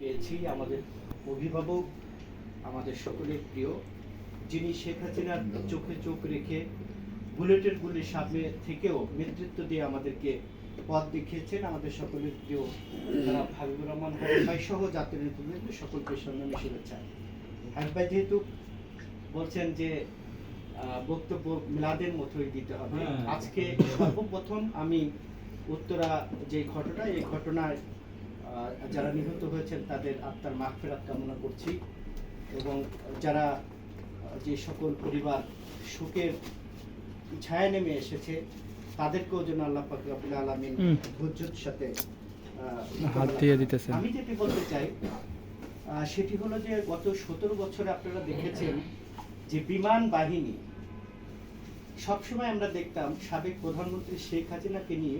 পেয়েছি আমাদের অভিভাবক আমাদের সকলের প্রিয় যিনি শেখ হাসিনার চোখে চোখ রেখে বুলেটের গুলির সামনে থেকেও নেতৃত্ব দিয়ে আমাদেরকে পথ দেখিয়েছেন। আমাদের সকলের প্রিয় তারা হাবিবুর রহমান ভাই সহ জাতীয় নেতৃবৃন্দ সকলকে সম্মানের শুভেচ্ছা। হাবিব ভাই যেহেতু বলছেন যে বক্তব্য মিলাদের মতোই দিতে হবে। হ্যাঁ। আজকে সর্বপ্রথম আমি উত্তরা যে ঘটনা এই ঘটনায় যারা নিহত হয়েছেন তাদের আত্মার মাগফিরাত কামনা করছি এবং যারা যে সকল পরিবার শোকের ছায়া নেমে এসেছে তাদেরকেও যেন আল্লাহ পাক রব্বুল আলামিন। ধৈর্যের সাথে হাত দিয়ে দিতেছেন। আমি যেটি বলতে চাই আহ, সেটি হলো যে গত সতেরো বছরে আপনারা দেখেছেন যে বিমান বাহিনী সবসময় আমরা দেখতাম সাবেক প্রধানমন্ত্রী শেখ হাসিনাকে নিয়ে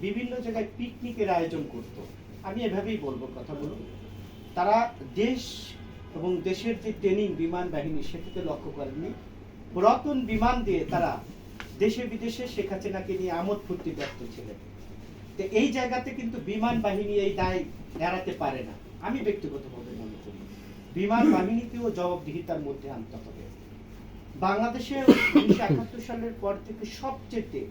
বিভিন্ন জায়গায় পিকনিকের আয়োজন করত আমি এভাবেই বলব কথাগুলো। তারা দেশ এবং দেশের যে ট্রেনিং বিমান বাহিনী, সেটাকে লক্ষ্য করেননি। পুরাতন বিমান দিয়ে তারা দেশে বিদেশে শেখ হাসিনাকে নিয়ে আমোদ ফুর্তি ব্যস্ত ছিলেন। তো এই জায়গাতে কিন্তু বিমান বাহিনী এই দায় এড়াতে পারে না। আমি ব্যক্তিগতভাবে মনে করি, বিমান বাহিনীকেও জবাবদিহিতার মধ্যে আনতে হবে। বাংলাদেশে উনিশশো একাত্তর সালের পর থেকে সবচেয়ে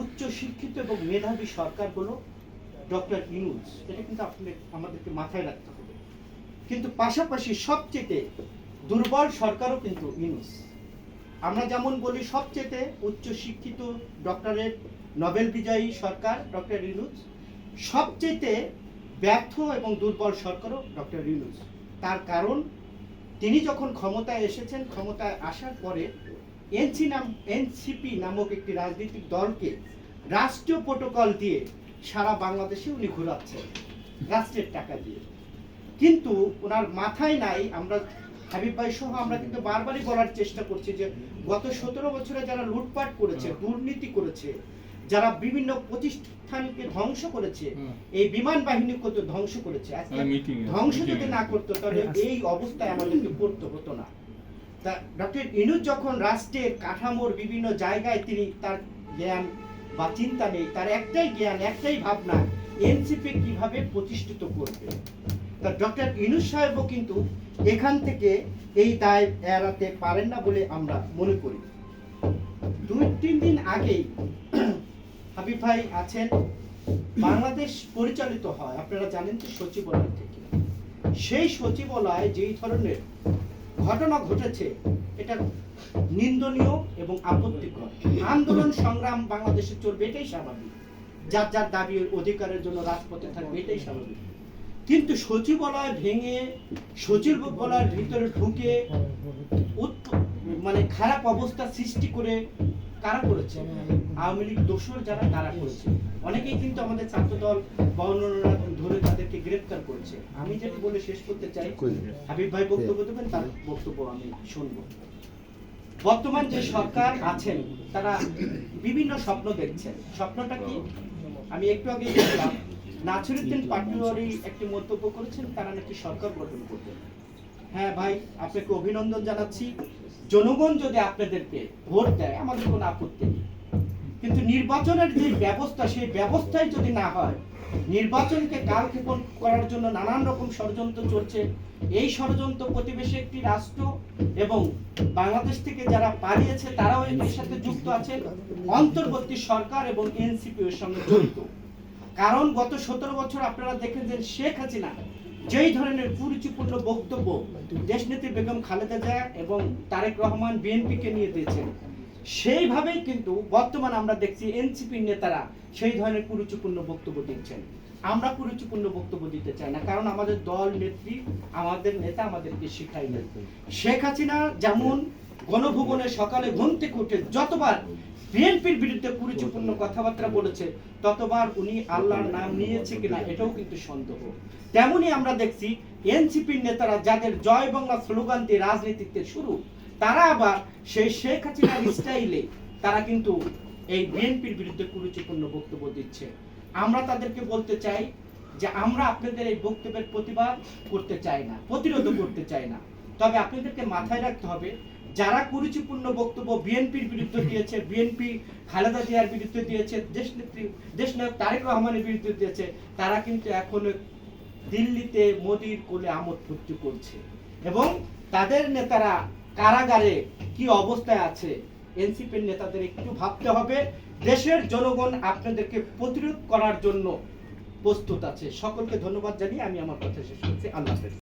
উচ্চ শিক্ষিত এবং মেধাবী সরকার হলো ডক্টর ইনুজ এটা কিন্তু আপনি আমাদেরকে মাথায় রাখতে হবে। কিন্তু পাশাপাশি সবচেয়ে দুর্বল সরকারও কিন্তু ইনুজ আমরা যেমন বলি সবচেয়ে উচ্চ শিক্ষিত ডক্টরেট নোবেল বিজয়ী সরকার ডক্টর ইনুজ সবচেয়ে ব্যর্থ এবং দুর্বল সরকারও ডক্টর ইনুজ তার কারণ, তিনি যখন ক্ষমতায় এসেছেন, ক্ষমতায় আসার পরে এনসি নাম, এনসিপি নামক একটি রাজনৈতিক দলকে রাষ্ট্রীয় প্রোটোকল দিয়ে সারা বাংলাদেশে উনি ঘোরাচ্ছেন রাষ্ট্রের টাকা দিয়ে। কিন্তু ওনার মাথায় নাই আমরা হাবিব ভাই সহ আমরা কিন্তু বারবারই বলার চেষ্টা করছি যে গত সতেরো বছরে যারা লুটপাট করেছে দুর্নীতি করেছে যারা বিভিন্ন প্রতিষ্ঠানকে ধ্বংস করেছে এই বিমান বাহিনী কত ধ্বংস করেছে মানে ধ্বংস যদি না করতো তাহলে এই অবস্থায় আমাদেরকে পড়তে হতো না। তা ডক্টর ইনুজ যখন রাষ্ট্রের কাঠামোর বিভিন্ন জায়গায় তিনি তার জ্ঞান বা চিন্তা নেই, তার একটাই জ্ঞান, একটাই ভাবনা, এনসিপি কীভাবে প্রতিষ্ঠিত করবে? তা ডক্টর ইনুজ সাহেবও কিন্তু এখান থেকে এই দায় এড়াতে পারেন না বলে আমরা মনে করি। দুই, তিন দিন আগেই হাবিব ভাই আছেন, বাংলাদেশ পরিচালিত হয়, আপনারা জানেন তো সচিবালয় থেকে। সেই সচিবালয় যেই ধরনের ঘটনা ঘটেছে এটা নিন্দনীয় এবং আপত্তিকর। আন্দোলন, সংগ্রাম বাংলাদেশে চলবে, এটাই স্বাভাবিক। যার যার দাবি অধিকারের জন্য রাজপথে থাকবে, এটাই স্বাভাবিক। কিন্তু সচিবালয় ভেঙে সচিবালয়ের ভিতরে ঢুকে মানে খারাপ অবস্থা সৃষ্টি করে কারা করেছে? আওয়ামী লীগ দোষর যারা তারা করেছে। অনেকেই কিন্তু আমাদের ছাত্র দল বর্ণনা ধরে তাদেরকে গ্রেফতার করেছে। আমি যেটি বলে শেষ করতে চাই হাবিব ভাই বক্তব্য দেবেন তার বক্তব্য আমি শুনব। বর্তমান যে সরকার আছেন তারা বিভিন্ন স্বপ্ন দেখছেন। স্বপ্নটা কি? আমি একটু আগে দেখলাম নাছিরুদ্দিন পাটোয়ারি একটি মন্তব্য করেছেন তারা নাকি সরকার গঠন করবেন। হ্যাঁ ভাই, আপনাকে অভিনন্দন জানাচ্ছি। জনগণ যদি আপনাদেরকে ভোট দেয়, আমাদের কোনো আপত্তি নেই। কিন্তু নির্বাচনের যে ব্যবস্থা, সেই ব্যবস্থাই যদি না হয়, নির্বাচনকে কালক্ষেপণ করার জন্য নানান রকম ষড়যন্ত্র চলছে। এই ষড়যন্ত্র প্রতিবেশী একটি রাষ্ট্র এবং বাংলাদেশ থেকে যারা পালিয়েছে, তারাও এর সাথে যুক্ত আছে অন্তর্বর্তী সরকার এবং এনসিপি এর সঙ্গে জড়িত কারণ গত সতেরো বছর আপনারা দেখেন যে শেখ হাসিনা যেই ধরনের কুরুচিপূর্ণ বক্তব্য দেশনেত্রী বেগম খালেদা জিয়া এবং তারেক রহমান বিএনপিকে নিয়ে দিয়েছেন, সেইভাবেই কিন্তু বর্তমান আমরা দেখছি এনসিপির নেতারা সেই ধরনের কুরুচিপূর্ণ বক্তব্য দিচ্ছেন। আমরা কুরুচিপূর্ণ বক্তব্য দিতে চাই না, কারণ আমাদের দল, নেত্রী, আমাদের নেতা আমাদেরকে শিখাই না শেখ হাসিনা যেমন গণভবনে সকালে ঘুম থেকে উঠে যতবার বিএনপির বিরুদ্ধে কুরুচিপূর্ণ কথাবার্তা বলেছে, ততবার উনি আল্লাহর নাম নিয়েছে কিনা এটাও কিন্তু সন্দেহ। তেমনি আমরা দেখছি এনসিপির নেতারা যাদের জয় বাংলা স্লোগান দিয়ে রাজনীতিতে শুরু, তারা আবার সেই শেখ হাসিনার স্টাইলে তারা কিন্তু এই বিএনপির বিরুদ্ধে কুরুচিপূর্ণ বক্তব্য দিচ্ছে। আমরা তাদেরকে বলতে চাই যে আমরা আপনাদের এই বক্তব্যের প্রতিবাদ করতে চাই না, প্রতিরোধ করতে চাই না। তবে আপনাদেরকে মাথায় রাখতে হবে, যারা কুরুচিপূর্ণ বক্তব্য বিএনপির বিরুদ্ধে দিয়েছে, বিএনপি খালেদা জিয়ার বিরুদ্ধে দিয়েছে, দেশ নেত্রী, দেশ দেশনায়ক তারেক রহমানের বিরুদ্ধে দিয়েছে, তারা কিন্তু এখনও দিল্লিতে মোদির কোলে আমোদ ফুর্তি করছে। এবং তাদের নেতারা কারাগারে কি অবস্থায় আছে এনসিপির নেতাদের একটু ভাবতে হবে। দেশের জনগণ আপনাদেরকে প্রতিরোধ করার জন্য প্রস্তুত আছে। সকলকে ধন্যবাদ জানিয়ে আমি আমার কথা শেষ করছি। আল্লাহ হাফেজ।